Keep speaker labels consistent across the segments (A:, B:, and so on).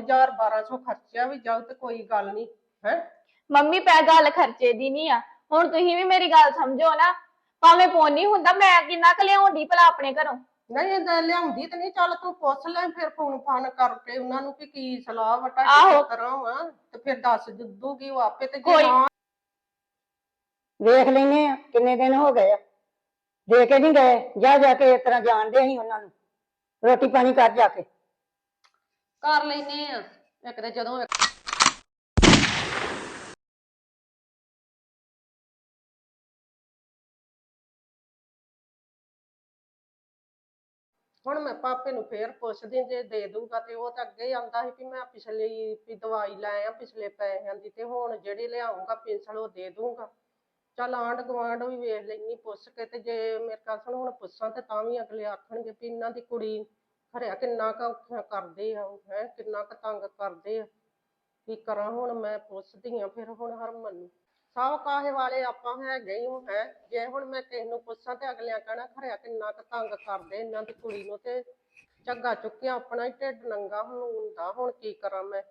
A: 1000 1200 ਖਰਚਿਆ ਵੀ ਜਾਓ ਤੇ ਕੋਈ ਗੱਲ ਨਹੀਂ ਹੈ?
B: ਮੰਮੀ ਪੈ ਗੱਲ ਖਰਚੇ ਦੀ ਨਹੀਂ ਆ। ਹੁਣ ਤੁਸੀਂ ਵੀ ਮੇਰੀ ਗੱਲ ਸਮਝੋ ਨਾ। ਭਾਵੇਂ ਫੋਨ ਨਹੀਂ ਹੁੰਦਾ ਮੈਂ ਕਿੰਨਾ ਕੁ ਲਿਆਉਂਦੀ ਭਲਾ ਆਪਣੇ ਘਰੋਂ?
A: ਨਹੀਂ ਇਹ ਲਿਆਉਂਦੀ ਤੇ ਨਹੀਂ ਚੱਲ ਤੂੰ ਪੁੱਛ ਲੈ ਫਿਰ ਫੋਨ ਫਾਨ ਕਰਕੇ ਉਹਨਾਂ ਨੂੰ ਕਿ ਕੀ ਸਲਾਹ ਵਟਾ
B: ਆਹੋ।
A: ਤਰ੍ਹਾਂ ਵਾ ਤੇ ਫਿਰ ਦੱਸ ਦੂਗੀ ਉਹ ਆਪੇ ਤੇ ਜੇ
B: ਕੋਈ-
A: ਨਾ
C: ਵੇਖ ਲੈਨੇ ਆ ਕਿੰਨੇ ਦਿਨ ਹੋ ਗਏ ਆ। ਦੇ ਕੇ ਨਹੀਂ ਗਏ ਜਾ ਜਾ ਕੇ ਇਸ ਤਰ੍ਹਾਂ ਜਾਣਦੇ ਅਸੀਂ ਉਹਨਾਂ ਨੂੰ। ਰੋਟੀ ਪਾਣੀ ਕਰ ਜਾ ਕੇ।
D: ਕਰ ਲੈਨੇ ਆ। ਇੱਕ ਤੇ ਜਦੋਂ
A: ਹੁਣ ਮੈਂ ਪਾਪੇ ਨੂੰ ਫੇਰ ਪੁੱਛਦੀ ਜੇ ਦੇ ਦੂਗਾ ਤੇ ਉਹ ਤਾਂ ਅੱਗੇ ਹੀ ਆਂਦਾ ਸੀ ਕਿ ਮੈਂ ਪਿਛਲੀ ਵੀ ਦਵਾਈ ਲੈ ਆ ਪਿਛਲੇ ਪੈਸਿਆਂ ਦੀ ਤੇ ਹੁਣ ਜਿਹੜੀ ਲਿਆਉਂਗਾ ਪੈਨਸ਼ਨ ਉਹ ਦੇ ਦੂੰਗਾ ਚੱਲ ਆਂਢ ਗੁਆਂਢ ਵੀ ਵੇਖ ਲੈਣੀ ਪੁੱਛ ਕੇ ਤੇ ਜੇ ਮੇਰੇ ਕੋਲ ਸੁਣ, ਹੁਣ ਪੁੱਛਾਂ ਤੇ ਤਾਂ ਵੀ ਅਗਲੇ ਆਖਣਗੇ ਵੀ ਇਹਨਾਂ ਦੀ ਕੁੜੀ ਖਰਿਆ ਕਿੰਨਾ ਕੁ ਔਖਾ ਕਰਦੇ ਆ, ਉਹ ਹੈ, ਕਿੰਨਾ ਕੁ ਤੰਗ ਕਰਦੇ ਆ। ਕੀ ਕਰਾਂ ਹੁਣ ਮੈਂ ਪੁੱਛਦੀ ਆ ਫਿਰ ਹੁਣ ਹਰਮਨ ਨੂੰ। ਸੌ ਕਾਹੇ ਵਾਲੇ ਆਪਾਂ ਹੈਗੇ ਹੀ ਹੈ। ਜੇ ਹੁਣ ਮੈਂ ਕਿਸੇ ਨੂੰ ਪੁੱਛਾਂ ਤੇ ਅਗਲਿਆਂ ਕਹਿਣਾ ਖਰਿਆ ਕਿੰਨਾ ਕੁ ਤੰਗ ਕਰਦੇ ਇਹਨਾਂ ਦੀ ਕੁੜੀ ਨੂੰ ਤੇ ਝੱਗਾ ਚੁੱਕਿਆ, ਆਪਣਾ ਹੀ ਢਿੱਡ ਨੰਗਾ ਹੁਣ ਹੁੰਦਾ, ਹੁਣ ਕੀ ਕਰਾਂ ਮੈਂ?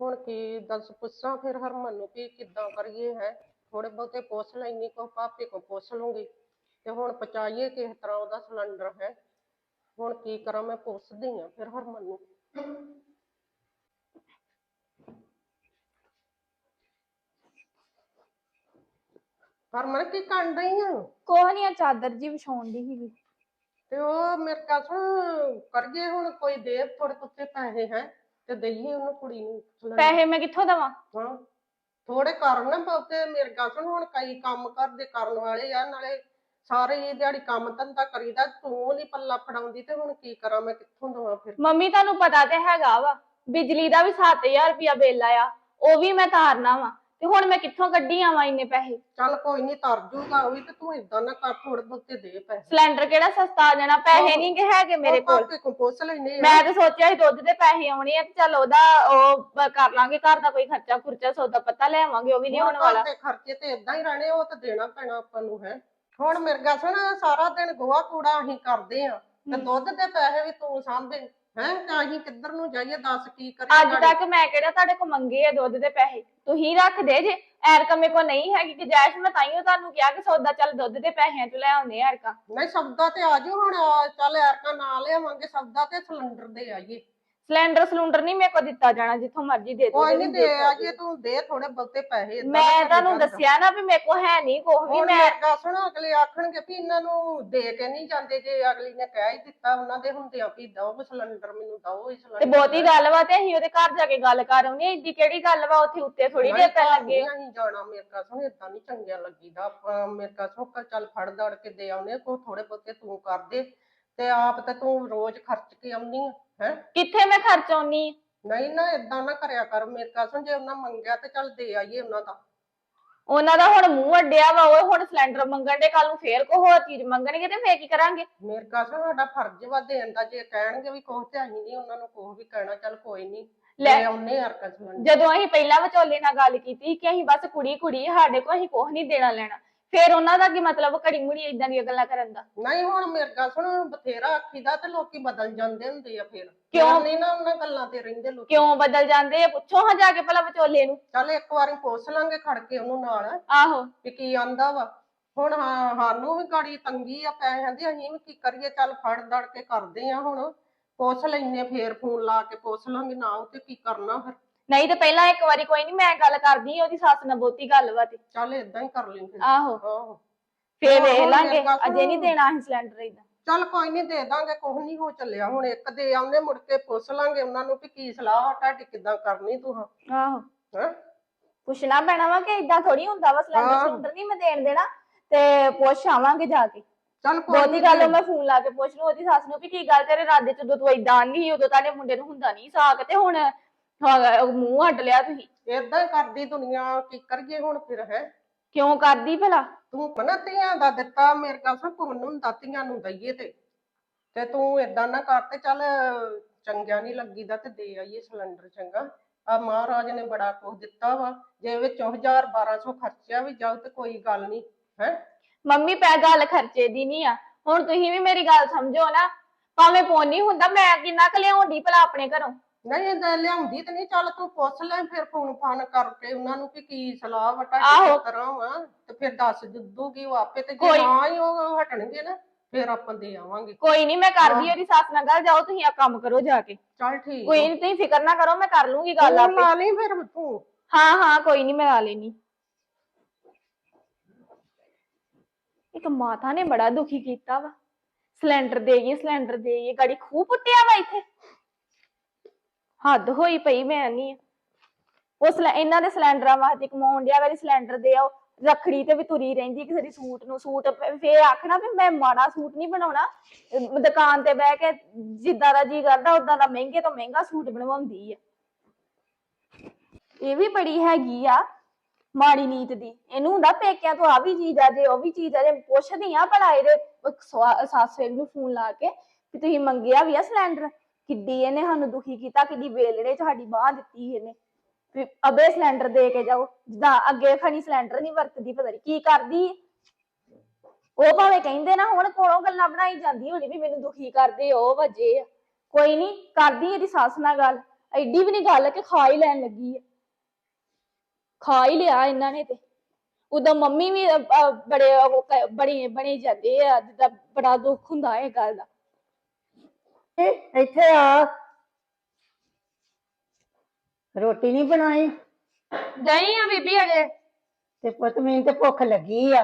A: ਹੁਣ ਕੀ ਦੱਸ ਪੁੱਛਾਂ ਫਿਰ ਹਰਮਨ ਨੂੰ ਵੀ ਕਿੱਦਾਂ ਕਰੀਏ, ਹੈ। ਥੋੜੇ ਬਹੁਤੇ ਪੁੱਛ ਲੈਣੀ ਕੋ ਪਾਪੇ ਕੋ ਪੁੱਛ ਲੂੰਗੀ। ਤੇ ਹੁਣ ਪਹੁੰਚਾਈਏ ਕਿਸ ਤਰ੍ਹਾਂ ਉਹਦਾ ਸਿਲੰਡਰ, ਹੈ। ਹੁਣ ਕੀ ਕਰਾਂ ਮੈਂ ਪੁੱਛਦੀ ਆ ਫਿਰ ਹਰਮਨ ਨੂੰ। ਹਰਮਨ ਕੀ ਕਰਨ ਰਹੀ ਆ?
B: ਕੋਹ ਨਹੀਂ ਆ ਚਾਦਰ ਜੀ ਵਿਛਾਉਣ ਦੀ ਸੀਗੀ।
A: ਤੇ ਉਹ ਮੇਰੇ ਕੋਲ ਸੁਣ ਕਰਗੇ ਹੁਣ ਕੋਈ ਦੇ ਥੋੜੇ ਕੁੱਤੇ ਪੈਸੇ ਹੈ ਤੇ ਦਈਏ ਉਹਨੂੰ ਕੁੜੀ ਨੂੰ।
B: ਪੈਸੇ ਮੈਂ ਕਿੱਥੋਂ ਦਵਾਂ?
A: ਹਾਂ ਥੋੜੇ ਕਰਨ ਨਾ ਬਹੁਤੇ ਮੇਰੇ ਗੱਲ ਸੁਣ ਹੁਣ ਕਈ ਕੰਮ ਕਰਦੇ ਕਰਨ ਵਾਲੇ ਆ ਨਾਲੇ ਸਾਰੇ ਦਿਹਾੜੀ ਕੰਮ ਧੰਦਾ ਕਰੀਦਾ ਤੂੰ ਨਹੀਂ ਪੱਲਾ ਫੜਾਉਂਦੀ ਤੇ ਹੁਣ ਕੀ ਕਰਾਂ ਮੈਂ ਕਿੱਥੋਂ ਦਵਾਂ ਫਿਰ?
B: ਮੰਮੀ ਤੁਹਾਨੂੰ ਪਤਾ ਤੇ ਹੈਗਾ ਵਾ ਬਿਜਲੀ ਦਾ ਵੀ 7000 ਰੁਪਇਆ ਬਿੱਲ ਆਇਆ ਉਹ ਵੀ ਮੈਂ ਤਾਰਨਾ ਵਾ ਤੇ ਹੁਣ ਮੈਂ ਕਿੱਥੋਂ ਕੱਢੀ ਆਵਾਂ ਇੰਨੇ ਪੈਸੇ?
A: ਚੱਲ ਕੋਈ ਨਹੀਂ ਤਰ ਜੂਗਾ ਉਹ ਵੀ ਤੇ ਤੂੰ ਇਦਾਂ ਨਾ ਕਰ ਥੋੜੇ ਬਹੁਤੇ ਦੇ ਪੈਸੇ।
B: ਸਿਲੰਡਰ ਕਿਹੜਾ ਸਸਤਾ ਆ ਜਾਣਾ ਪੈਸੇ ਨਹੀਂ ਕਿ ਹੈਗੇ ਮੇਰੇ ਕੋਲ।
A: ਪਾਪੇ ਕੋ ਪੁੱਛ ਲੈਨੇ ਆ।
B: ਮੈਂ ਤਾਂ ਸੋਚਿਆ ਸੀ ਦੁੱਧ ਦੇ ਪੈਸੇ ਆਉਣੇ ਆ ਤੇ ਚੱਲ ਉਹਦਾ ਉਹ ਕਰ ਲਾਂਗੇ ਘਰ ਦਾ ਕੋਈ ਖਰਚਾ ਖੁਰਚਾ ਸੌਦਾ ਪੱਤਾ ਲੈ ਆਵਾਂਗੇ ਉਹ ਵੀ ਨਹੀਂ
A: ਹੁਣ
B: ਵਾਲਾ।
A: ਦੇ ਖਰਚੇ ਤੇ ਇਦਾਂ ਹੀ ਰਹਿਣੇ ਉਹ ਤਾਂ ਦੇਣਾ ਪੈਣਾ ਆਪਾਂ ਨੂੰ ਹੈ। ਹੁਣ ਮੇਰੇ ਗੱਲ ਸੁਣ ਸਾਰਾ ਦਿਨ ਗੋਹਾ ਕੂੜਾ ਅਸੀਂ ਕਰਦੇ ਆ ਤੇ ਦੁੱਧ ਦੇ ਪੈਸੇ ਵੀ ਤੂੰ ਸਾਂਭੇ। ਹੈ ਤੇ ਅਸੀਂ ਕਿੱਧਰ ਨੂੰ ਜਾਈਏ ਦੱਸ ਕੀ ਕਰੀਏ
B: ਅੱਜ ਤੱਕ ਮੈਂ ਕਿਹੜਾ ਤੁਹਾਡੇ ਕੋਲ ਮੰਗੇ ਆ ਦੁੱਧ ਦੇ ਪੈਸੇ? ਤੁਸੀਂ ਰੱਖ ਦੇ ਜੇ। ਐਰਕਾ ਮੇਰੇ ਕੋਲ ਨਹੀਂ ਹੈਗੀ ਕਿ ਜੈਸ਼ ਮੈਂ ਤਾਈਓ ਤੁਹਾਨੂੰ ਕਿਹਾ ਕਿ ਸੌਦਾ ਚੱਲ ਦੁੱਧ ਦੇ ਪੈਸਿਆਂ ਚ ਲੈ ਆਉਂਦੇ ਐਰਕਾ।
A: ਨਹੀਂ ਸਬਦਾ ਤੇ ਆ ਜਾਓ ਹੁਣ ਚੱਲ ਐਰਕਾ ਨਾ ਲਿਆਵਾਂਗੇ ਸਬਦਾ ਤੇ ਸਿਲੰਡਰ ਦੇ ਆਈਏ।
B: ਸਿਲੰਡਰ ਸਿਲੰਡਰ ਨਹੀਂ ਮੇਰੇ ਕੋਲ ਦਿੱਤਾ ਜਾਣਾ ਜਿੱਥੋਂ ਮਰਜ਼ੀ ਦੇ ਦਿਓ
A: ਕੋਈ ਨਹੀਂ
B: ਦੇ ਸਕਦੀ।
A: ਆਈਏ ਤੂੰ ਦੇ ਥੋੜੇ ਬਹੁਤੇ ਪੈਸੇ ਏਦਾਂ ਨਾ
B: ਮੈਂ
A: ਕਰੀ
B: ਤੁਹਾਨੂੰ। ਦੱਸਿਆ ਨਾ ਵੀ ਮੇਰੇ ਕੋਲ ਹੈ ਨਹੀਂ ਕੁਛ ਵੀ
A: ਹੁਣ
B: ਮੈਂ
A: ਮੈਂ ਸੁਣ ਅਗਲੇ ਆਖਣਗੇ ਵੀ ਇਹਨਾਂ ਨੂੰ ਦੇ ਕੇ ਨਹੀਂ ਜਾਂਦੇ ਜੇ ਅਗਲੀ ਨੇ ਕਹਿ ਹੀ ਦਿੱਤਾ ਉਹਨਾਂ ਦੇ ਹੁੰਦਿਆਂ ਵੀ ਦਓ ਸਿਲੰਡਰ ਮੈਨੂੰ ਦਓ ਇਹ
B: ਤੇ ਬਹੁਤੀ ਗੱਲ ਵਾ ਤੇ ਅਸੀਂ ਉਹਦੇ ਘਰ ਜਾ ਕੇ ਗੱਲ ਕਰ ਆਉਣੀ ਏਡੀ ਕਿਹੜੀ ਗੱਲ ਵਾ ਉੱਥੇ ਉੱਤੇ ਥੋੜੀ
A: ਨਹੀਂ
B: ਦੇਰ ਪੈ ਲੱਗੇ
A: ਨੀ ਅਸੀਂ ਜਾਣਾ ਮੇਰੇ ਕਾ ਸੁਣ ਏਦਾਂ ਨਹੀਂ ਚੰਗਿਆ ਲੱਗੀਦਾ ਆਪਾਂ ਮੇਰੇ ਕਾ ਸੁਣ ਕਾ ਚੱਲ ਫੜ ਦੜ ਕੇ ਦੇ ਆਉਨੇ ਕੋ ਥੋੜੇ ਬਹੁਤੇ ਤੂੰ ਕਰ ਦੇ ਤੇ ਆਪ ਤੇ ਤੂੰ ਰੋਜ਼ ਖਰਚ ਕੇ ਆਉਨੀ ਆ ਹੈ?
B: ਕਿੱਥੇ ਮੈਂ ਖਰਚ ਆਉਣੀ
A: ਨਹੀਂ ਨਾ ਏਦਾਂ ਨਾ ਕਰਿਆ ਕਰ ਮੇਰੇ ਕਾ ਸੁਣ ਜੇ ਉਹਨਾਂ ਮੰਗਿਆ ਤੇ ਚੱਲ ਦੇ ਆਈਏ ਉਹਨਾਂ ਦਾ।
B: ਉਹਨਾਂ ਦਾ ਹੁਣ ਮੂੰਹ ਅੱਡਿਆ ਵਾ ਉਹ ਹੁਣ ਸਿਲੰਡਰ ਮੰਗਣ ਦੇ ਕੱਲ ਨੂੰ ਫੇਰ ਕੋ ਹੋਰ ਚੀਜ਼ ਮੰਗਣਗੇ ਤੇ ਫੇਰ ਕੀ ਕਰਾਂਗੇ?
A: ਮੇਰੇ ਕਾ ਸੁਣ ਸਾਡਾ ਫਰਜ਼ ਵਾ ਦੇਣ ਦਾ ਜੇ ਕਹਿਣਗੇ ਵੀ ਕੁਛ ਤੇ ਅਸੀਂ ਨਹੀਂ ਉਹਨਾਂ ਨੂੰ ਕੁਛ ਵੀ ਕਹਿਣਾ ਚੱਲ ਕੋਈ ਨਹੀਂ।
B: ਲੈ
A: ਲੈ ਆਉਨੇ ਹਰਕਤ
B: ਜਦੋਂ ਅਸੀਂ ਪਹਿਲਾਂ ਵਿਚੋਲੇ ਨਾਲ ਗੱਲ ਕੀਤੀ ਕਿ ਅਸੀਂ ਬਸ ਕੁੜੀ ਕੁੜੀ ਸਾਡੇ ਕੋਲ ਅਸੀਂ ਕੁਝ ਨਹੀਂ ਦੇਣਾ ਲੈਣਾ ਫੇਰ ਉਹਨਾਂ ਦਾ ਕੀ ਮਤਲਬ ਘੜੀ ਮੁੜੀ ਇਦਾਂ ਦੀਆਂ ਗੱਲਾਂ ਕਰਨ ਦਾ?
A: ਨਹੀਂ ਹੁਣ ਮੇਰੇ ਕਾ ਸੁਣ ਬਥੇਰਾ ਆਖੀਦਾ ਤੇ ਲੋਕੀ ਬਦਲ ਜਾਂਦੇ ਹੁੰਦੇ ਆ ਫਿਰ।
B: ਕਿਉਂ?
A: ਨਹੀਂ ਨਾ ਉਹਨਾਂ ਗੱਲਾਂ ਤੇ ਰਹਿੰਦੇ ਲੋਕੀ।
B: ਕਿਉਂ ਬਦਲ ਜਾਂਦੇ ਆ? ਪੁੱਛੋ ਹਾਂ ਜਾ ਕੇ ਭਲਾ ਵਿਚੋਲੇ ਨੂੰ।
A: ਚੱਲ ਇੱਕ ਵਾਰੀ ਪੁੱਛ ਲਾਂਗੇ ਖੜ ਕੇ ਉਹਨੂੰ ਨਾਲ
B: ਆਹੋ।
A: ਵੀ ਕੀ ਆਂਦਾ ਵਾ। ਹੁਣ ਹਾਂ ਸਾਨੂੰ ਵੀ ਗਾੜੀ ਤੰਗੀ ਆ ਪੈਸਿਆਂ ਦੀ ਅਸੀਂ ਵੀ ਕੀ ਕਰੀਏ? ਚੱਲ ਫੜ ਦੜ ਕੇ ਕਰਦੇ ਆ ਹੁਣ। ਪੁੱਛ ਲੈਨੇ ਫੇਰ ਫੋਨ ਲਾ ਕੇ ਪੁੱਛ ਲਾਂਗੇ ਨਾ ਉਹ ਤੇ ਕੀ ਕਰਨਾ ਫਿਰ।
B: ਨਹੀਂ ਤੇ ਪਹਿਲਾਂ ਇੱਕ ਵਾਰੀ ਕੋਈ ਨਹੀਂ ਮੈਂ ਗੱਲ ਕਰਦੀ ਉਹਦੀ ਸੱਸ ਨਾਲ ਬਹੁਤੀ ਗੱਲ ਵਾ ਤੇ
A: ਚੱਲ ਇਦਾਂ ਹੀ ਕਰ ਲਈ ਫਿਰ।
B: ਆਹੋ।
A: ਆਹੋ।
B: ਫੇਰ ਵੇਖ ਲਾਂਗੇ ਅਜੇ ਨਹੀਂ। ਦੇਣਾ ਅਸੀਂ ਸਿਲੰਡਰ ਇਦਾਂ
A: ਚੱਲ ਕੋਈ ਨਹੀਂ ਦੇ ਦਾਂਗੇ ਕੁਛ ਨਹੀਂ ਹੋ ਚੱਲਿਆ ਹੁਣ ਇੱਕ ਦੇ ਆਉਂਦੇ ਮੁੜ ਕੇ ਪੁੱਛ ਲਾਂਗੇ ਉਹਨਾਂ ਨੂੰ ਵੀ ਕੀ ਸਲਾਹ ਤੁਹਾਡੀ ਕਿੱਦਾਂ ਕਰਨੀ ਤੂੰ
B: ਆਹੋ।
A: ਹੈ?
B: ਪੁੱਛਣਾ ਪੈਣਾ ਵਾ ਕਿ ਇਦਾਂ ਥੋੜੀ ਹੁੰਦਾ ਵਾ ਸਿਲੰਡਰ। ਸਿਲੰਡਰ ਨਹੀਂ ਮੈਂ ਦੇਣ ਦੇਣਾ ਤੇ ਪੁੱਛ ਆਵਾਂਗੇ ਜਾ ਕੇ।
A: ਚੱਲ ਕੋਈ
B: ਬਹੁਤੀ ਗੱਲ ਮੈਂ ਫੋਨ ਲਾ ਕੇ ਪੁੱਛ ਲੂ ਉਹਦੀ ਸੱਸ ਨੂੰ ਵੀ ਕੀ ਗੱਲ ਤੇਰੇ ਰਾਦੇ ਚ ਉਦੋਂ ਤੂੰ ਇਦਾਂ ਨਹੀਂ ਉਦੋਂ ਤੁਹਾਡੇ ਮੁੰਡੇ ਨੂੰ ਹੁੰਦਾ ਨਹੀਂ ਸਾਕ ਤੇ ਹੁਣ ਹਾਂ, ਉਹ ਮੂੰਹ ਅੱਡ ਲਿਆ ਤੁਸੀਂ।
A: ਏਦਾਂ ਹੀ ਕਰਦੀ ਦੁਨੀਆ ਕੀ ਕਰੀਏ ਹੁਣ ਫਿਰ ਹੈ?
B: ਕਿਉਂ ਕਰਦੀ ਭਲਾ?
A: ਤੂੰ ਮਨਾ ਧੀਆਂ ਦਾ ਦਿੱਤਾ ਮੇਰੇ ਕੋਲ ਸਭ ਪੁੰਨ ਹੁੰਦਾ ਧੀਆਂ ਨੂੰ ਦਈਏ ਤੇ। ਤੇ ਤੂੰ ਏਦਾਂ ਨਾ ਕਰ ਤੇ ਚੱਲ ਚੰਗਿਆ ਨਹੀਂ ਲੱਗੀਦਾ ਤੇ ਦੇ ਆਈਏ ਸਿਲੰਡਰ ਚੰਗਾ। ਆ ਮਹਾਰਾਜ ਨੇ ਬੜਾ ਕੁਝ ਦਿੱਤਾ ਵਾ ਜੇ ਵਿੱਚੋਂ 1000 1200 ਖਰਚਿਆ ਵੀ ਜਾਓ ਤੇ ਕੋਈ ਗੱਲ ਨਹੀਂ ਹੈ?
B: ਮੰਮੀ ਪੈ ਗੱਲ ਖਰਚੇ ਦੀ ਨਹੀਂ ਆ। ਹੁਣ ਤੁਸੀਂ ਵੀ ਮੇਰੀ ਗੱਲ ਸਮਝੋ ਨਾ। ਭਾਵੇਂ ਨਹੀਂ ਹੁੰਦਾ ਮੈਂ ਕਿੰਨਾ ਕੁ ਲਿਆਉਂਦੀ ਭਲਾ ਆਪਣੇ ਘਰੋਂ?
A: ਨਹੀਂ ਏਦਾਂ ਲਿਆਉਂਦੀ ਤੇ ਨਹੀਂ ਚੱਲ ਤੂੰ ਪੁੱਛ ਲੈ ਫਿਰ ਫੋਨ ਫਾਨ ਕਰਕੇ ਉਹਨਾਂ ਨੂੰ ਕਿ ਕੀ ਸਲਾਹ ਵਟਾ
B: ਆਹੋ।
A: ਕਰਾਂ ਵਾ। ਤੇ ਫਿਰ ਦੱਸ ਦੂਗੀ ਉਹ ਆਪੇ ਤੇ ਜੇ
B: ਕੋਈ-
A: ਨਾ ਹੀ ਉਹ ਹਟਣਗੇ ਨਾ ਫਿਰ ਆਪਾਂ ਦੇ ਆਵਾਂਗੇ।
B: ਕੋਈ ਨਹੀਂ ਮੈਂ ਕਰਦੀ
A: ਹਾਂ।
B: ਉਹਦੀ ਸੱਸ ਨਾਲ ਗੱਲ ਜਾਓ ਤੁਸੀਂ ਆ ਕੰਮ ਕਰੋ ਜਾ ਕੇ।
A: ਚੱਲ ਠੀਕ
B: ਕੋਈ ਨਹੀਂ ਤੁਸੀਂ ਫਿਕਰ ਨਾ ਕਰੋ ਮੈਂ ਕਰ ਲੂੰਗੀ ਗੱਲ ਆਪੇ।
A: ਲਾ ਲਈ ਫਿਰ ਤੂੰ।
B: ਹਾਂ ਹਾਂ ਕੋਈ ਨਹੀਂ ਮੈਂ ਲਾ ਲੈਣੀ ਇੱਕ ਮਾਤਾ ਨੇ ਬੜਾ ਦੁਖੀ ਕੀਤਾ ਵਾ। ਸਿਲੰਡਰ ਦੇ ਗਈ ਸਿਲੰਡਰ ਦੇ ਗਈ ਗਾੜੀ ਖੂਹ ਪੁੱਟਿਆ ਵਾ ਇੱਥੇ। ਹੱਦ ਹੋਈ ਪਈ ਮੈਂ ਨਹੀਂ ਉਸ ਇਹਨਾਂ ਦੇ ਸਿਲੰਡਰਾਂ ਵਾਸਤੇ ਕਮਾਉਣ ਡਿਆ ਵਾਰੀ ਸਿਲੰਡਰ ਦੇ ਆਓ, ਰੱਖੜੀ ਤੇ ਵੀ ਤੁਰੀ ਰਹਿੰਦੀ, ਕਿਸੇ ਦੀ ਸੂਟ ਨੂੰ ਸੂਟ, ਫੇਰ ਆਖਣਾ ਵੀ ਮੈਂ ਮਾੜਾ ਸੂਟ ਨਹੀਂ ਬਣਾਉਣਾ। ਦੁਕਾਨ ਤੇ ਬਹਿ ਕੇ ਜਿੱਦਾਂ ਦਾ ਜੀ ਕਰਦਾ ਉਦਾਂ ਦਾ ਮਹਿੰਗੇ ਤੋਂ ਮਹਿੰਗਾ ਸੂਟ ਬਣਵਾਉਂਦੀ ਆ। ਇਹ ਵੀ ਬੜੀ ਹੈਗੀ ਆ, ਮਾੜੀ ਨੀਤ ਦੀ। ਇਹਨੂੰ ਹੁੰਦਾ ਪੇਕਿਆਂ ਤੋਂ ਆ ਵੀ ਚੀਜ਼ ਆ, ਜੇ ਉਹ ਵੀ ਚੀਜ਼ ਆ, ਜੇ ਪੁੱਛਦੀ ਆ ਭਲਾ ਇਹਦੇ ਸੱਸ ਨੂੰ ਫੋਨ ਲਾ ਕੇ ਕਿ ਤੁਸੀਂ ਮੰਗਿਆ ਵੀ ਆ ਸਿਲੰਡਰ। ਕਿੱਡੀ ਇਹਨੇ ਸਾਨੂੰ ਦੁਖੀ ਕੀਤਾ ਕਿੱਡੀ ਵੇਲੜੇ ਚ ਸਾਡੀ ਬਾਹ ਦਿੱਤੀ ਇਹਨੇ। ਵੀ ਅਬੇ ਸਿਲੰਡਰ ਦੇ ਕੇ ਜਾਓ। ਜਿੱਦਾਂ ਅੱਗੇ ਖਣੀ ਸਿਲੰਡਰ ਨਹੀਂ ਵਰਤਦੀ ਪਤਾ ਨਹੀਂ ਕੀ ਕਰਦੀ। ਉਹ ਭਾਵੇਂ ਕਹਿੰਦੇ ਨਾ ਹੁਣ ਕੋਲੋਂ ਗੱਲਾਂ ਬਣਾਈ ਜਾਂਦੀ ਹੋਣੀ ਵੀ ਮੈਨੂੰ ਦੁਖੀ ਕਰਦੇ ਉਹ ਵਜੇ ਕੋਈ ਨਹੀਂ ਕਰਦੀ ਇਹਦੀ ਸੱਸ ਨਾਲ ਗੱਲ। ਐਡੀ ਵੀ ਨਹੀਂ ਗੱਲ ਕਿ ਖਾ ਹੀ ਲੈਣ ਲੱਗੀ ਹੈ ਖਾ ਹੀ ਲਿਆ ਇਹਨਾਂ ਨੇ ਤੇ। ਉਦੋਂ ਮੰਮੀ ਵੀ ਅਹ, ਬੜੇ ਉਹ ਬਣੇ ਜਾਂਦੇ ਆ ਜਿੱਦਾਂ ਬੜਾ ਦੁੱਖ ਹੁੰਦਾ ਇਹ ਗੱਲ ਦਾ।
C: ਇੱਥੇ ਆ। ਰੋਟੀ ਨਹੀਂ ਬਣਾਈ।
D: ਦਹੀਂ ਆ ਬੀਬੀ ਅਜੇ
C: ਤੇ ਪੁੱਤ ਮੈਨੂੰ ਤੇ ਭੁੱਖ ਲੱਗੀ ਆ।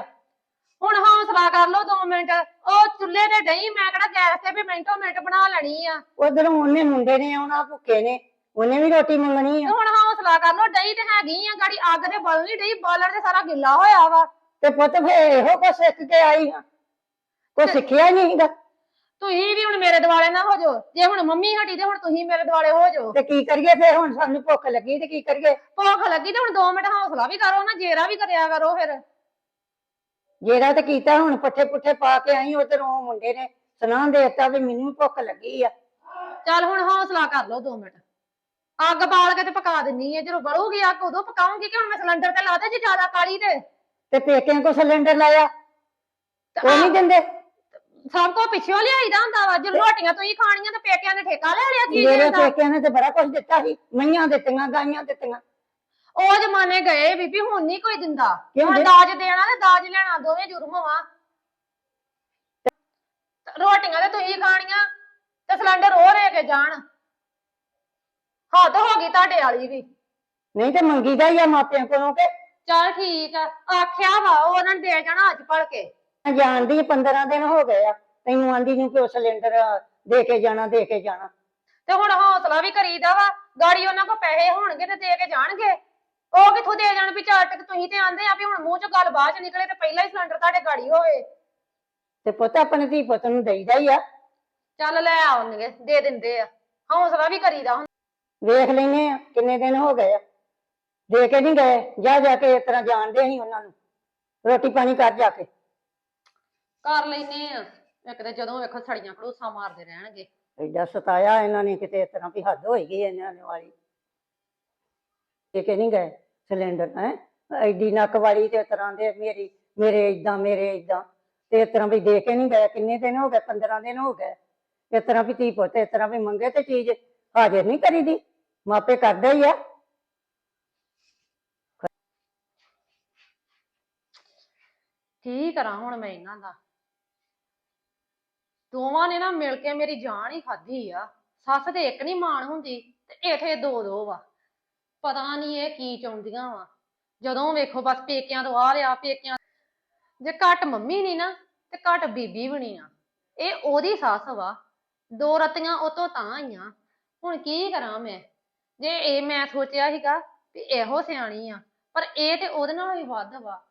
D: ਹੁਣ ਹੌਸਲਾ ਕਰ ਲਓ 2 ਮਿੰਟ। ਉਹ ਚੁੱਲ੍ਹੇ ਤੇ ਦਹੀਂ ਮੈਂ ਕਿਹੜਾ ਗੈਸ ਤੇ ਵੀ ਮਿੰਟੋ ਮਿੰਟ ਬਣਾ ਲੈਣੀ ਆ।
C: ਉਧਰੋਂ ਉਹਨੇ ਮੁੰਡੇ ਨੇ ਆਉਣਾ ਭੁੱਖੇ ਨੇ। ਉਹਨੇ ਵੀ ਰੋਟੀ ਮੰਗਣੀ ਆ।
D: ਹੁਣ ਹੌਸਲਾ ਕਰ ਲਓ ਦਹੀਂ ਤੇ ਹੈਗੀ ਆ ਗਾੜੀ ਅੱਗ ਤੇ ਬਲਣੀ ਡਈ ਬਾਲਣ ਤੇ ਸਾਰਾ ਗਿੱਲਾ ਹੋਇਆ ਵਾ।
C: ਤੇ ਪੁੱਤ ਫੇਰ ਇਹੋ ਕੋ ਸਿੱਖ ਕੇ ਆਈ ਹਾਂ ਕੋ ਸਿੱਖਿਆ ਨਹੀਂ ਹੈਗਾ।
D: ਤੁਸੀਂ ਵੀ ਹੁਣ ਮੇਰੇ ਦਿਵਾਲੇ ਨਾ ਹੋ ਜਾਓ। ਜੇ ਹੁਣ ਮੰਮੀ ਹਟੀ ਤੇ ਹੁਣ ਤੁਸੀਂ ਮੇਰੇ ਦਿਵਾਲੇ ਹੋ ਜਾਓ।
C: ਤੇ ਕੀ ਕਰੀਏ ਫੇਰ? ਹੁਣ ਸਾਨੂੰ ਭੁੱਖ ਲੱਗੀ ਤੇ ਕੀ ਕਰੀਏ?
D: ਭੁੱਖ ਲੱਗੀ ਤੇ ਹੁਣ 2 ਮਿੰਟ ਹੌਸਲਾ ਵੀ ਕਰੋ ਨਾ ਜੇਰਾ ਵੀ ਕਰਿਆ ਕਰੋ ਫਿਰ।
C: ਜਿਹੜਾ ਤੇ ਕੀਤਾ ਹੁਣ ਪੱਠੇ ਪੁੱਠੇ ਪਾ ਕੇ ਆਈ ਉਧਰੋਂ ਉਹ ਮੁੰਡੇ ਨੇ ਸੁਣਾ ਦੇ ਦਿੱਤਾ ਵੀ ਮੈਨੂੰ ਵੀ ਭੁੱਖ ਲੱਗੀ ਆ।
D: ਚੱਲ ਹੁਣ ਹੌਸਲਾ ਕਰ ਲਓ 2 ਮਿੰਟ। ਅੱਗ ਬਾਲ ਕੇ ਤੇ ਪਕਾ ਦਿੰਨੀ ਆ ਜਦੋਂ ਬਲੂਗੀ ਅੱਗ ਉਦੋਂ ਪਕਾਉਂਗੀ ਕਿ ਹੁਣ ਮੈਂ ਸਿਲੰਡਰ ਤੇ ਲਾ ਦੇ ਜੇ ਜ਼ਿਆਦਾ ਕਾਲੀ ਤੇ?
C: ਤੇ ਪੇਕਿਆਂ ਕੋ ਸਿਲੰਡਰ ਲਾਇਆ? ਉਹ ਨਹੀਂ ਦਿੰਦੇ?
D: ਸਭ ਕੋ ਪਿੱਛੋਂ ਲਿਆਈਦਾ ਹੁੰਦਾ ਵਾ ਜੇ ਰੋਟੀਆਂ ਤੁਸੀਂ ਖਾਣੀਆਂ ਤੇ ਪੇਕਿਆਂ ਨੇ ਠੇਕਾ ਲੈ ਲਿਆ ਚੀਜ਼
C: ਮੇਰੇ
D: ਦਾ
C: ਪੇਕਿਆਂ ਨੇ ਤੇ ਬੜਾ ਕੁਝ ਦਿੱਤਾ ਸੀ ਮਈਆਂ ਦਿੱਤੀਆਂ ਗਾਈਆਂ ਦਿੱਤੀਆਂ।
D: ਉਹ ਜਮਾਨੇ ਗਏ ਬੀਬੀ ਹੁਣ ਨਹੀਂ ਕੋਈ ਦਿੰਦਾ।
C: ਕਿਉਂ
D: ਹੁਣ
C: ਜੀ?
D: ਦਾਜ ਦੇਣਾ ਤੇ ਦਾਜ ਲੈਣਾ ਦੋਵੇਂ ਜੁਰਮ ਵਾ। ਰੋਟੀਆਂ ਤੇ ਤੁਸੀਂ ਖਾਣੀਆਂ ਤੇ ਸਿਲੰਡਰ ਉਹ ਲੈ ਕੇ ਜਾਣ। ਹੱਦ ਹੋ ਗਈ ਤੁਹਾਡੇ ਵਾਲੀ ਵੀ।
C: ਨਹੀਂ ਤੇ ਮੰਗੀਦਾ ਹੀ ਆ ਮਾਪਿਆਂ ਕੋਲੋਂ ਕਿ?
D: ਚੱਲ ਠੀਕ ਆ ਆਖਿਆ ਵਾ ਉਹ ਉਹਨਾਂ ਨੇ ਦੇ ਜਾਣਾ ਅੱਜ ਭੜ ਕੇ
C: ਮੈਂ ਜਾਣਦੀ 15 ਦਿਨ ਹੋ ਗਏ ਆ। ਤੈਨੂੰ ਆਂਦੀ ਨੂੰ ਕਿ ਉਹ ਸਿਲੰਡਰ ਦੇ ਕੇ ਜਾਣਾ ਦੇ ਕੇ ਜਾਣਾ।
D: ਤੇ ਹੁਣ ਹੌਸਲਾ ਵੀ ਕਰੀਦਾ ਵਾ। ਗਾੜੀ ਉਹਨਾਂ ਕੋਲ ਪੈਸੇ ਹੋਣਗੇ ਤੇ ਦੇ ਕੇ ਜਾਣਗੇ। ਉਹ ਕਿੱਥੋਂ ਦੇ ਜਾਣ ਵੀ ਝੱਟ ਤੁਸੀਂ ਤੇ ਆਂਦੇ ਆ ਵੀ ਹੁਣ ਮੂੰਹ ਚੋਂ ਗੱਲ ਬਾਅਦ ਚ ਨਿਕਲੇ ਤੇ ਪਹਿਲਾਂ ਹੀ ਸਿਲੰਡਰ ਤੁਹਾਡੇ ਗਾੜੀ ਹੋਵੇ
C: ਤੇ ਪੁੱਤ ਆਪਣੇ ਧੀ ਪੁੱਤ ਨੂੰ ਦੇਈਦਾ ਹੀ ਆ।
D: ਚੱਲ ਲੈ ਆਉਣਗੇ ਦੇ ਦਿੰਦੇ ਆ। ਹੌਸਲਾ ਵੀ ਕਰੀਦਾ ਹੁਣ।
C: ਵੇਖ ਲੈਨੇ ਆ ਕਿੰਨੇ ਦਿਨ ਹੋ ਗਏ ਆ। ਦੇ ਕੇ ਨਹੀਂ ਗਏ। ਜਾ ਜਾ ਕੇ ਇਸ ਤਰ੍ਹਾਂ ਜਾਣਦੇ ਅਸੀਂ ਉਹਨਾਂ ਨੂੰ। ਰੋਟੀ ਪਾਣੀ ਕਰ ਜਾ ਕੇ।
D: ਕਰ ਲੈਨੇ ਆ। ਇੱਕ ਤੇ ਜਦੋਂ ਵੇਖੋ ਸੜੀਆਂ ਖੜੂਸਾਂ ਮਾਰਦੇ ਰਹਿਣਗੇ।
C: ਐਡਾ ਸਤਾਇਆ ਇਹਨਾਂ ਨੇ ਕਿਤੇ ਇਸ ਤਰ੍ਹਾਂ ਵੀ ਹੱਦ ਹੋਈ ਗਈ ਇਹਨਾਂ ਨੇ ਵਾਲੀ। ਦੇ ਕੇ ਨਹੀਂ ਗਏ? ਸਿਲੰਡਰ ਹੈ? ਐਡੀ ਨੱਕ ਵਾਲੀ ਤੇ ਇਸ ਤਰ੍ਹਾਂ ਦੇ ਮੇਰੀ ਮੇਰੇ ਇਦਾਂ ਮੇਰੇ ਇਦਾਂ ਤੇ ਇਸ ਤਰ੍ਹਾਂ ਵੀ ਦੇ ਕੇ ਨਹੀਂ ਗਏ। ਕਿੰਨੇ ਦਿਨ ਹੋ ਗਏ? 15 ਦਿਨ ਹੋ ਗਏ। ਇਸ ਤਰ੍ਹਾਂ ਵੀ ਧੀ ਪੁੱਤ ਇਸ ਤਰ੍ਹਾਂ ਵੀ ਮੰਗੇ ਤੇ ਚੀਜ਼ ਹਾਜ਼ਰ ਨਹੀਂ ਕਰੀਦੀ। ਮਾਪੇ ਕਰਦੇ ਹੀ ਆ।
D: ਕੀ ਕਰਾਂ ਹੁਣ ਮੈਂ ਇਹਨਾਂ ਦਾ? ਦੋਵਾਂ ਨੇ ਨਾ ਮਿਲ ਕੇ ਮੇਰੀ ਜਾਨ ਹੀ ਖਾਧੀ ਆ। ਸੱਸ ਤੇ ਇੱਕ ਨਹੀਂ ਮਾਣ ਹੁੰਦੀ ਤੇ ਇਥੇ ਦੋ ਦੋ ਵਾ। ਪਤਾ ਨਹੀਂ ਇਹ ਕੀ ਚਾਹੁੰਦੀਆਂ ਵਾ। ਜਦੋਂ ਵੇਖੋ ਬਸ ਪੇਕਿਆਂ ਤੋਂ ਆ ਲਿਆ, ਪੇਕਿਆਂ ਜੇ ਘੱਟ ਮੰਮੀ ਨਹੀਂ ਨਾ ਤੇ ਘੱਟ ਬੀਬੀ ਵੀ ਨਹੀਂ ਆ। ਇਹ ਉਹਦੀ ਸੱਸ ਵਾ। ਦੋ ਰਤੀਆਂ ਉਹ ਤੋਂ ਤਾਂ ਆਈਆਂ ਹੁਣ ਕੀ ਕਰਾਂ ਮੈਂ? ਜੇ ਇਹ ਮੈਂ ਸੋਚਿਆ ਸੀਗਾ ਵੀ ਇਹੋ ਸਿਆਣੀ ਆ, ਪਰ ਇਹ ਤੇ ਉਹਦੇ ਨਾਲ ਵੀ ਵੱਧ ਵਾ।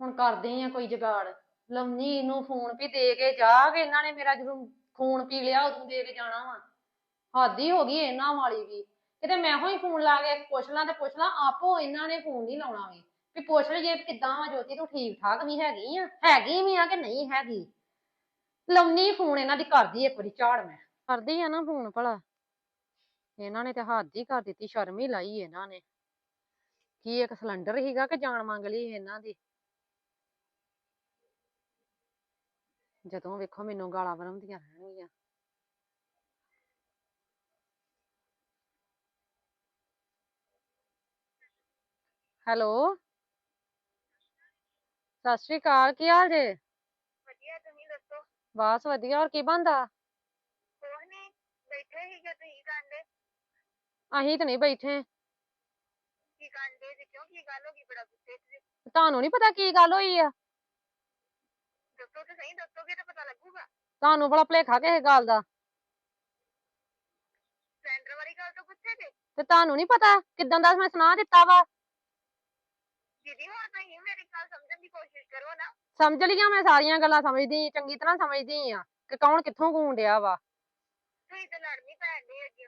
D: ਹੁਣ ਕਰਦੇ ਆ ਕੋਈ ਜਗਾੜ। ਲਵਨੀ ਨੂੰ ਫੋਨ ਵੀ ਦੇ ਕੇ ਜਾ ਕੇ ਇਹਨਾਂ ਨੇ ਮੇਰਾ ਜਦੋਂ ਖੂਨ ਪੀ ਲਿਆ, ਉਦੋਂ ਦੇ ਕੇ ਜਾਣਾ ਵਾ। ਹਾਦੀ ਹੋ ਗਈ ਇਹਨਾਂ ਵਾਲੀ ਵੀ। ਕਿਤੇ ਮੈਂ ਹੋਈ ਫੋਨ ਲਾ ਕੇ ਪੁੱਛ ਲਾਂ ਤੇ ਪੁੱਛ ਲਾਂ, ਆਪੋ ਇਹਨਾਂ ਨੇ ਫੋਨ ਨਹੀਂ ਲਾਉਣਾ ਵੀ। ਵੀ ਪੁੱਛ ਲਈਏ ਵੀ ਵਾ ਜੋਤੀ, ਤੂੰ ਠੀਕ ਠਾਕ ਵੀ ਹੈਗੀ ਆ? ਹੈਗੀ ਵੀ ਆ ਕਿ ਨਹੀਂ ਹੈਗੀ? ਲਵਨੀ ਫੋਨ ਇਹਨਾਂ ਦੀ ਕਰਦੀ ਇੱਕ ਵਾਰੀ, ਝਾੜ ਮੈਂ। ਕਰਦੀ ਆ ਨਾ ਫੋਨ ਭਲਾ। ਇਹਨਾਂ ਨੇ ਤੇ ਹੱਦ ਹੀ ਕਰ ਦਿੱਤੀ, ਸ਼ਰਮ ਹੀ ਲਾਈ ਇਹਨਾਂ ਨੇ। ਕੀ ਇੱਕ ਸਿਲੰਡਰ ਹੀਗਾ ਕਿ ਜਾਨ ਮੰਗ ਲਈ ਇਹਨਾਂ ਦੀ? ਜਦੋਂ ਵੇਖੋ ਮੈਨੂੰ ਗਾਲਾਂ ਬਣਾਉਂਦੀਆਂ ਰਹਿਣਗੀਆਂ। ਹੈਲੋ? ਸਤਿ ਸ਼੍ਰੀ ਅਕਾਲ ਕੀ ਹਾਲ ਜੇ?
E: ਵਧੀਆ
D: ਬਸ ਵਧੀਆ ਹੋਰ ਕੀ
E: ਬਣਦਾ?
D: ਅਸੀਂ ਤਾਂ ਨਹੀਂ ਬੈਠੇ। ਤੁਹਾਨੂੰ ਨਹੀਂ ਪਤਾ ਕੀ ਗੱਲ ਹੋਈ ਆ?
E: ਦੱਸੋ ਤੇ ਸਹੀ ਦੱਸੋਗੇ ਤਾਂ ਪਤਾ ਲੱਗੂਗਾ।
D: ਤੁਹਾਨੂੰ ਬੜਾ ਭੁਲੇਖਾ ਕਿਸੇ ਗੱਲ ਦਾ?
E: ਸੈਂਟਰ ਵਾਲੀ ਗੱਲ ਤੋਂ ਪੁੱਛੇ ਤੇ
D: ਤੇ ਤੁਹਾਨੂੰ ਨਹੀਂ ਪਤਾ ਕਿਦਾਂ ਦਾ ਮੈਂ ਸੁਣਾ ਦਿੱਤਾ ਵਾ?
E: ਦੀਦੀ ਹੁਣ ਤੁਸੀਂ ਮੇਰੀ ਗੱਲ ਸਮਝਣ ਦੀ ਕੋਸ਼ਿਸ਼ ਕਰੋ ਨਾ।
D: ਸਮਝ ਲਿਆ ਮੈਂ ਸਾਰੀਆਂ ਗੱਲਾਂ ਸਮਝਦੀ ਚੰਗੀ ਤਰ੍ਹਾਂ ਸਮਝਦੀ ਆ ਕਿ ਕੌਣ ਕਿੱਥੋਂ ਘੂਣ ਡਿਆ ਵਾ।
E: ਤੁਸੀਂ ਤੇ ਲੜਨੀ ਪੈਣ ਦੇ ਅੱਗੇ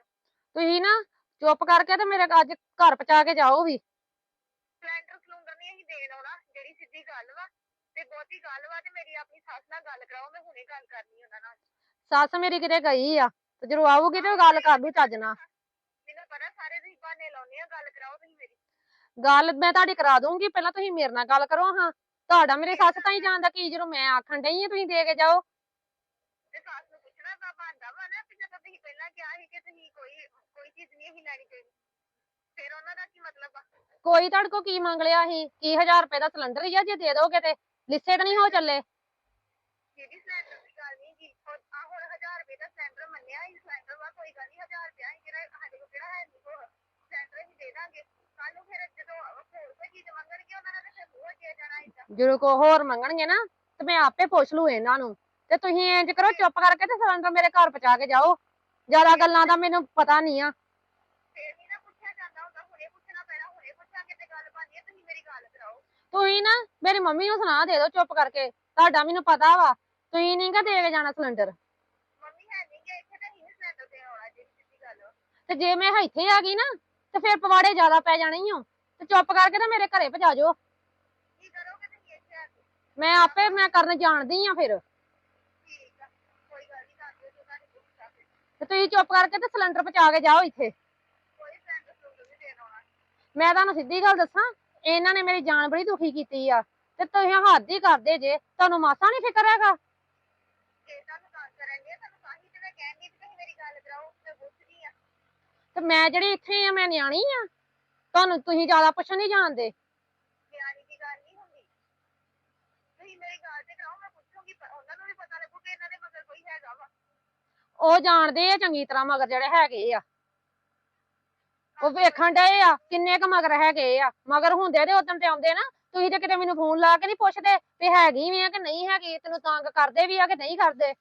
D: ਤੁਸੀਂ ਨਾ ਚੁੱਪ ਕਰਕੇ ਤੇ ਮੇਰੇ ਅੱਜ ਘਰ ਪਹੁੰਚਾ ਕੇ ਜਾਓ ਵੀ।
E: ਸਿਲੰਡਰ ਸਿਲੰਡਰ ਨਹੀਂ ਅਸੀਂ ਦੇਣ ਆਉਣਾ ਜਿਹੜੀ ਸਿੱਧੀ ਗੱਲ ਵਾ। ਤੇ ਬਹੁਤੀ ਗੱਲ ਵਾ ਤੇ ਮੇਰੀ ਆਪਣੀ ਸੱਸ ਨਾਲ ਗੱਲ ਕਰਾਓ ਮੈਂ ਹੁਣੇ ਗੱਲ ਕਰਨੀ ਉਹਨਾਂ ਨਾਲ।
D: ਸੱਸ ਮੇਰੀ ਕਿਤੇ ਗਈ ਆ ਤੇ ਜਦੋਂ ਆਊਗੀ ਤੇ ਉਹ ਗੱਲ ਕਰ ਲੂ ਚੱਜ ਨਾਲ।
E: ਮੈਨੂੰ ਪਤਾ ਸਾਰੇ ਤੁਸੀਂ ਬਹਾਨੇ ਲਾਉਂਦੇ ਆ ਗੱਲ ਕਰਾਓ ਤੁਸੀਂ ਮੇਰੀ।
D: ਗੱਲ ਮੈਂ ਤੁਹਾਡੀ ਕਰਾ ਦੂੰਗੀ ਪਹਿਲਾਂ ਤੁਸੀਂ ਮੇਰੇ ਨਾਲ ਗੱਲ ਕਰੋ ਹਾਂ। ਤੁਹਾਡਾ ਮੇਰੇ ਸੱਸ ਤਾਂ ਹੀ ਜਾਣਦਾ ਕੀ ਜਦੋਂ ਮੈਂ ਆਖਣ ਡਈ ਆ ਤੁਸੀਂ ਦੇ ਕੇ ਜਾਓ।
E: ਤੇ ਸੱਸ ਨੂੰ ਪੁੱਛਣਾ ਤਾਂ ਬਣਦਾ ਵਾ ਨਾ ਕਿ ਜਦੋਂ ਤੁਸੀਂ ਪਹਿਲਾਂ ਕਿਹਾ ਸੀ ਕਿ ਤੁਸੀਂ ਕੋਈ ਕੋਈ ਚੀਜ਼ ਨਹੀਂ ਅਸੀਂ ਲੈਣੀ ਚਾਹੀਦੀ ਫਿਰ ਉਹਨਾਂ ਦਾ ਕੀ ਮਤਲਬ ਆ?
D: ਕੋਈ ਤੁਹਾਡੇ ਕੋ ਕੀ ਮੰਗ ਲਿਆ ਸੀ? ਕੀ 1000 ਰੁਪਏ ਦਾ ਸਿਲੰਡਰ ਹੀ ਆ ਜੇ ਦੇ ਦੋਗੇ ਤੇ। ਲਿੱਸੇ ਤਾਂ ਨਹੀਂ ਹੋ ਚੱਲੇ।
E: ਜਿਹੜੀ ਸਿਲੰਡਰ ਦੀ ਗੱਲ ਨਹੀਂ ਕੀ ਆ ਹੁਣ 1000 ਰੁਪਏ ਦਾ ਸਿਲੰਡਰ ਮੰਨਿਆ ਹੀ ਸਿਲੰਡਰ ਵਾ ਕੋਈ ਗੱਲ ਨਹੀਂ 1000 ਰੁਪਏ ਹੀ ਜਿਹੜਾ ਸਾਡੇ ਕੋਲ ਕਿਹੜਾ ਹੈ ਨਹੀਂ ਕੋ ਸਿਲੰਡਰ ਹੀ ਦੇ ਦਾਂਗੇ। ਕੱਲ ਨੂੰ ਫਿਰ ਜਦੋਂ ਹੋਰ ਕੋਈ ਚੀਜ਼ ਮੰਗਣਗੇ ਉਹਨਾਂ ਨੇ ਫਿਰ ਮੂੰਹ ਦੇ ਜਾਣਾ ਇਦਾਂ
D: ਜਦੋਂ ਕੋ ਹੋਰ ਮੰਗਣਗੇ ਨਾ ਤੇ ਮੈਂ ਆਪੇ ਪੁੱਛ ਲੂ ਇਹਨਾਂ ਨੂੰ। ਤੇ ਤੁਸੀਂ ਇੰਜ ਕਰੋ ਚੁੱਪ ਕਰਕੇ ਤੇ ਸਿਲੰਡਰ ਮੇਰੇ ਘਰ ਪਹੁੰਚਾ ਕੇ ਜਾਓ। ਜ਼ਿਆਦਾ ਗੱਲਾਂ ਦਾ ਮੈਨੂੰ ਪਤਾ ਨਹੀਂ ਆ
E: ਫਿਰ ਵੀ ਨਾ ਪੁੱਛਿਆ ਜਾਂਦਾ ਹੁੰਦਾ ਹੁਣੇ ਪੁੱਛਣਾ ਪੈਣਾ ਹੁਣੇ ਪੁੱਛਾਂਗੇ ਤੇ ਗੱਲ ਬਣਨੀ ਹੈ ਤੁਸੀਂ ਮੇਰੀ ਗੱਲ ਕਰਾਓ
D: ਤੁਸੀਂ ਨਾ ਮੇਰੀ ਮੰਮੀ ਨੂੰ ਸੁਣਾ ਦੇ ਦਿਓ ਚੁੱਪ ਕਰਕੇ ਤੁਹਾਡਾ ਮੈਨੂੰ ਪਤਾ ਵਾ ਤੁਸੀਂ ਨਹੀਂਗਾ ਦੇ ਕੇ ਜਾਣਾ ਸਿਲੰਡਰ।
E: ਮੰਮੀ ਹੈ ਨਹੀਂ ਕਿ ਇੱਥੇ ਤਾਂ ਹੀ ਸਿਲੰਡਰ ਤੇ ਆਉਣਾ ਜਿਹੜੀ ਸਿੱਧੀ ਗੱਲ ਵਾ।
D: ਤੇ ਜੇ ਮੈਂ ਇੱਥੇ ਆ ਗਈ ਨਾ ਤੇ ਫਿਰ ਪਵਾੜੇ ਜ਼ਿਆਦਾ ਪੈ ਜਾਣੇ ਹੀ ਹੋ ਤੇ ਚੁੱਪ ਕਰਕੇ ਤੇ ਮੇਰੇ ਘਰੇ ਭਜਾ ਜਾਓ।
E: ਕੀ ਕਰੋਗੇ ਤੁਸੀਂ ਇੱਥੇ ਆ ਕੇ?
D: ਮੈਂ ਆਪੇ ਮੈਂ ਕਰਨ ਜਾਣਦੀ ਆ ਫਿਰ।
E: ਠੀਕ ਆ ਕੋਈ ਗੱਲ ਨਹੀਂ ਕਰ ਦਿਓ ਜੋ ਤੁਹਾਨੂੰ ਪੁੱਛਦਾ ਫਿਰ।
D: ਤੇ ਤੁਸੀਂ ਚੁੱਪ ਕਰਕੇ ਤੇ ਸਿਲੰਡਰ ਪਹੁੰਚਾ ਕੇ ਜਾਓ ਇੱਥੇ।
E: ਕੋਈ ਸਿਲੰਡਰ ਸਿਲੰਡਰ ਨਹੀਂ ਦੇਣ ਆਉਣਾ।
D: ਮੈਂ ਤੁਹਾਨੂੰ ਸਿੱਧੀ ਗੱਲ ਦੱਸਾਂ ਇਹਨਾਂ ਨੇ ਮੇਰੀ ਜਾਨ ਬੜੀ ਦੁਖੀ ਕੀਤੀ ਆ ਤੇ ਤੁਸੀਂ ਹੱਦ ਹੀ ਕਰਦੇ ਜੇ ਤੁਹਾਨੂੰ ਮਾਸਾ ਨਹੀਂ ਫਿਕਰ ਹੈਗਾ?
E: ਜੇ ਤੁਹਾਨੂੰ ਗੱਲ ਕਰਨ ਦੇ ਤੁਹਾਨੂੰ ਤਾਂ ਹੀ ਤੇ ਮੈਂ ਕਹਿੰਦੀ ਕਿ ਤੁਸੀਂ ਮੇਰੀ ਗੱਲ ਕਰਾਓ ਮੈਂ ਪੁੱਛਦੀ ਆ।
D: ਤੇ ਮੈਂ ਜਿਹੜੀ ਇੱਥੇ ਆ ਮੈਂ ਨਿਆਣੀ ਆ? ਤੁਹਾਨੂੰ ਤੁਸੀਂ ਜ਼ਿਆਦਾ ਪੁੱਛਣ ਨਹੀਂ ਜਾਣਦੇ?
E: ਨਿਆਣੀ ਦੀ ਗੱਲ ਨਹੀਂ ਹੁੰਦੀ। ਤੁਸੀਂ ਮੇਰੀ ਗੱਲ ਤੇ ਕਰਾਓ ਮੈਂ ਪੁੱਛੂੰਗੀ ਪਰ ਉਹਨਾਂ ਨੂੰ ਵੀ ਪਤਾ ਲੱਗੂ ਕਿ ਇਹਨਾਂ ਦੇ ਮਗਰ ਕੋਈ ਹੈਗਾ ਵਾ।
D: ਉਹ ਜਾਣਦੇ ਆ ਚੰਗੀ ਤਰ੍ਹਾਂ ਮਗਰ ਜਿਹੜੇ ਹੈਗੇ ਆ। ਉਹ ਵੇਖਣ ਡਏ ਆ ਕਿੰਨੇ ਕ ਮਗਰ ਹੈਗੇ ਆ। ਮਗਰ ਹੁੰਦੇ ਤੇ ਉਦੋਂ ਤੇ ਆਉਂਦੇ ਨਾ ਤੁਸੀਂ ਤੇ ਕਿਤੇ ਮੈਨੂੰ ਫੋਨ ਲਾ ਕੇ ਨਹੀਂ ਪੁੱਛਦੇ ਵੀ ਹੈਗੀ ਵੀ ਆ ਕਿ ਨਹੀਂ ਹੈਗੀ ਤੈਨੂੰ ਤੰਗ ਕਰਦੇ ਵੀ ਆ ਕਿ ਨਹੀਂ ਕਰਦੇ।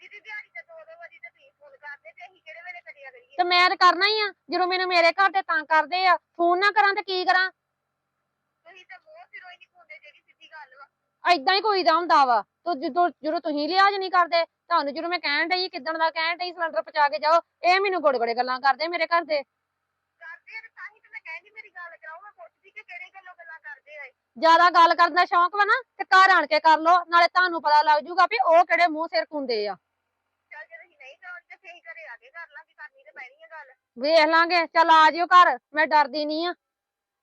E: ਦੀਦੀ ਦਿਹਾੜੀ ਤੇ ਦੋ ਦੋ ਵਾਰੀ ਤੇ ਤੁਸੀਂ ਫੋਨ ਕਰਦੇ ਤੇ ਅਸੀਂ ਕਿਹੜੇ ਵੇਲੇ ਕਰਿਆ ਕਰੀਏ
D: ਤੇ ਮੈਂ ਤੇ ਕਰਨਾ ਹੀ ਆ ਜਦੋਂ ਮੈਨੂੰ ਮੇਰੇ ਘਰ ਤੇ ਤੰਗ ਕਰਦੇ ਆ ਫੋਨ ਨਾ ਕਰਾਂ ਤੇ ਕੀ ਕਰਾਂ?
E: ਤੁਸੀਂ ਤੇ ਮੂੰਹ ਸਿਰੋਂ ਹੀ ਨਹੀਂ ਖੁੰਦੇ ਜਿਹੜੀ ਸਿੱਧੀ ਗੱਲ ਵਾ।
D: ਐਦਾਂ ਹੀ ਕੋਈ ਦਾ ਹੁੰਦਾ ਵਾ ਤੋ ਜਦੋਂ ਜਦੋਂ ਤੁਸੀਂ ਲਿਹਾਜ਼ ਨਹੀਂ ਕਰਦੇ ਤੁਹਾਨੂੰ ਜਦੋਂ ਮੈਂ ਕਹਿਣ ਡਈ ਕਿੱਦਣ ਦਾ ਕਹਿਣ ਡਈ ਸਿਲੰਡਰ ਪਹੁੰਚਾ ਕੇ ਜਾਓ ਇਹ ਮੈਨੂੰ ਗੋੜੇ ਗੋੜੇ ਗੱਲਾਂ ਕਰਦੇ ਮੇਰੇ ਘਰ ਦੇ
E: ਕਰਦੇ ਆ ਤੇ ਤਾਂ ਹੀ ਤੇ ਮੈਂ ਕਹਿੰਦੀ ਮੇਰੀ ਗੱਲ ਕਰਾਓ ਮੈਂ ਪੁੱਛਦੀ ਕਿ ਕਿਹੜੇ ਗੱਲੋਂ ਗੱਲਾਂ ਕਰਦੇ ਆ ਇਹ।
D: ਜ਼ਿਆਦਾ ਗੱਲ ਕਰਨ ਦਾ ਸ਼ੌਂਕ ਵਾ ਨਾ ਤੇ ਘਰ ਆਣ ਕੇ ਕਰ ਲੋ ਨਾਲੇ ਤੁਹਾਨੂੰ ਪਤਾ ਲੱਗ ਜੂਗਾ ਵੀ ਉਹ ਕਿਹੜੇ ਮੂੰਹ ਸਿਰ ਕੁੰਦੇ ਆ।
E: ਚੱਲ ਜੇ ਤੁਸੀਂ ਨਹੀਂ ਕਰਾਉਂਦੇ ਤੇ ਫੇਰ ਹੀ ਘਰੇ ਆ ਕੇ ਕਰ ਲਾਂਗੇ ਕਰਨੀ ਤੇ ਪੈਣੀ ਆ ਗੱਲ।
D: ਵੇਖ ਲਾਂਗੇ ਚੱਲ ਆ ਜਿਓ ਘਰ ਮੈਂ ਡਰਦੀ ਨਹੀਂ ਆ।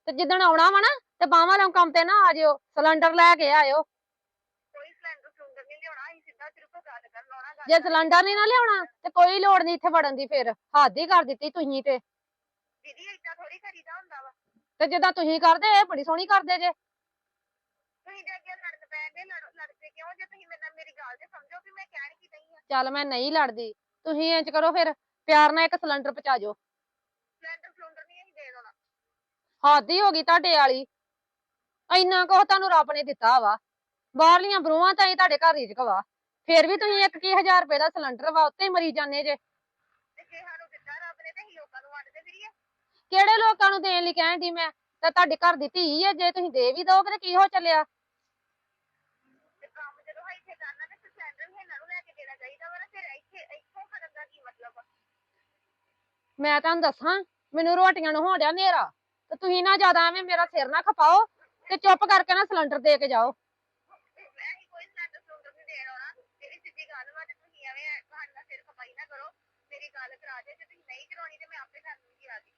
D: ਤੇ ਜਿੱਦਣ ਆਉਣਾ ਵਾ ਨਾ ਤੇ ਬਾਹਾਂ ਵਾਲੇ ਕੰਮ ਤੇ ਨਾ ਆ ਜਿਓ ਸਿਲੰਡਰ ਲੈ ਕੇ ਆਇਓ।
E: ਕੋਈ ਸਿਲੰਡਰ ਸਿਲੰਡਰ ਨਹੀਂ ਲਿਆਉਣਾ ਅਸੀਂ ਸਿੱਧਾ ਸਿਰਫ ਗੱਲ ਕਰਨ ਆਉਣਾ ਗੱਲ
D: ਜੇ ਸਿਲੰਡਰ ਨਹੀਂ ਨਾ ਲਿਆਉਣਾ ਤੇ ਕੋਈ ਲੋੜ ਨਹੀਂ ਇੱਥੇ ਵੜਨ ਦੀ ਫਿਰ। ਹੱਦ ਹੀ ਕਰ ਦਿੱਤੀ ਤੁਸੀਂ ਤੇ।
E: ਦੀਦੀ ਏਦਾਂ ਥੋੜੀ ਕਰੀਦਾ ਹੁੰਦਾ ਵਾ।
D: ਤੇ ਜਿੱਦਾਂ ਤੁਸੀਂ ਕਰਦੇ ਇਹ ਬੜੀ ਸੋਹਣੀ ਕਰਦੇ ਜੇ।
E: ਤੁਸੀਂ ਦੇ ਅੱਗੇ ਲੜਨ ਪੈਂਦੇ ਲੜ ਲੜਦੇ ਕਿਉਂ? ਜੇ ਤੁਸੀਂ ਮੇਰੇ ਨਾਲ ਮੇਰੀ ਗੱਲ ਤੇ ਸਮਝੋ ਕਿ ਮੈਂ ਕਹਿਣ ਕੀ ਨਹੀਂ ਆ।
D: ਚੱਲ ਮੈਂ ਨਹੀਂ ਲੜਦੀ ਤੁਸੀਂ ਇੰਜ ਕਰੋ ਫਿਰ ਪਿਆਰ ਨਾਲ ਇੱਕ ਸਿਲੰਡਰ ਪਹੁੰਚਾ ਜਾਓ
E: ਸਿਲੰਡਰ ਸਿਲੰਡਰ ਨਹੀਂ ਅਸੀਂ ਦੇ ਦੇਣਾ
D: ਹੱਦ ਹੀ ਹੋ ਗਈ ਤੁਹਾਡੇ ਵਾਲੀ। ਇੰਨਾ ਕੁ ਤੁਹਾਨੂੰ ਰੱਬ ਨੇ ਦਿੱਤਾ ਵਾ। ਬਾਹਰਲੀਆਂ ਬਰੂਹਾਂ ਤਾਂ ਹੀ ਤੁਹਾਡੇ ਘਰ ਰਿਜਕ ਵਾ ਫਿਰ ਵੀ ਤੁਸੀਂ ਇੱਕ ਕੀ ਹਜ਼ਾਰ ਰੁਪਏ ਦਾ ਸਿਲੰਡਰ ਵਾ ਉੱਤੇ ਹੀ ਮਰੀ ਜਾਂਦੇ ਜੇ
E: ਤੇ ਜੇ ਸਾਨੂੰ ਦਿੱਤਾ ਰੱਬ ਨੇ ਤੇ ਅਸੀਂ ਲੋਕਾਂ ਨੂੰ ਵੰਡਦੇ ਫਿਰੀਏ
D: ਕਿਹੜੇ ਲੋਕਾਂ ਨੂੰ ਦੇਣ ਲਈ ਕਹਿਣ ਦੀ ਮੈਂ? ਤੇ ਤੁਹਾਡੇ ਘਰ ਦੀ ਧੀ ਆ ਜੇ ਤੁਸੀਂ ਦੇ ਵੀ ਦੋਗੇ ਤੇ ਕੀ ਹੋ ਚੱਲਿਆ?
E: ਤੇ ਕੰਮ ਜਦੋਂ ਅਸੀਂ ਇੱਥੇ ਕਰਨਾ ਤੇ ਫਿਰ ਸਿਲੰਡਰ ਵੀ ਇਹਨਾਂ ਨੂੰ ਲੈ ਕੇ ਦੇਣਾ ਚਾਹੀਦਾ ਵਾ ਨਾ ਫਿਰ ਇੱਥੇ ਇੱਥੋਂ ਕਰਨ ਦਾ ਕੀ ਮਤਲਬ ਆ?
D: ਮੈਂ ਤੁਹਾਨੂੰ ਦੱਸਾਂ ਮੈਨੂੰ ਰੋਟੀਆਂ ਨੂੰ ਹੋ ਡਿਆ ਹਨੇਰਾ ਤੇ ਤੁਸੀਂ ਨਾ ਜ਼ਿਆਦਾ ਐਵੇਂ ਮੇਰਾ ਸਿਰ ਨਾ ਖਪਾਓ ਤੇ ਚੁੱਪ ਕਰਕੇ ਨਾ ਸਿਲੰਡਰ ਦੇ ਕੇ ਜਾਓ
E: ਮੈਂ ਹੀ ਕੋਈ ਸਿਲੰਡਰ ਸਿਲੰਡਰ ਨਹੀਂ ਦੇਣ ਆਉਣਾ ਜਿਹੜੀ ਸਿੱਧੀ ਗੱਲ ਵਾ ਤੇ ਤੁਸੀਂ ਐਵੇਂ ਤੁਹਾਡਾ ਸਿਰ ਖਪਾਈ ਨਾ ਕਰੋ ਮੇਰੀ ਗੱਲ ਕਰਾ ਦੇ ਜੇ ਤੁਸੀਂ ਨਹੀਂ ਕਰਾਉਣੀ ਤੇ ਮੈਂ ਆਪੇ ਕਰ ਲੂੰਗੀ ਆ ਕੇ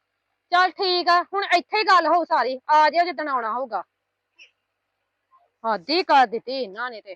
D: ਚੱਲ ਠੀਕ ਆ, ਹੁਣ ਇੱਥੇ ਹੀ ਗੱਲ ਹੋਊ ਸਾਰੀ, ਆ ਜਿਓ ਜਿੱਦਣ ਆਉਣਾ ਹੋਊਗਾ। ਹੱਦ ਹੀ ਕਰ ਦਿੱਤੀ ਇਹਨਾਂ ਨੇ ਤੇ।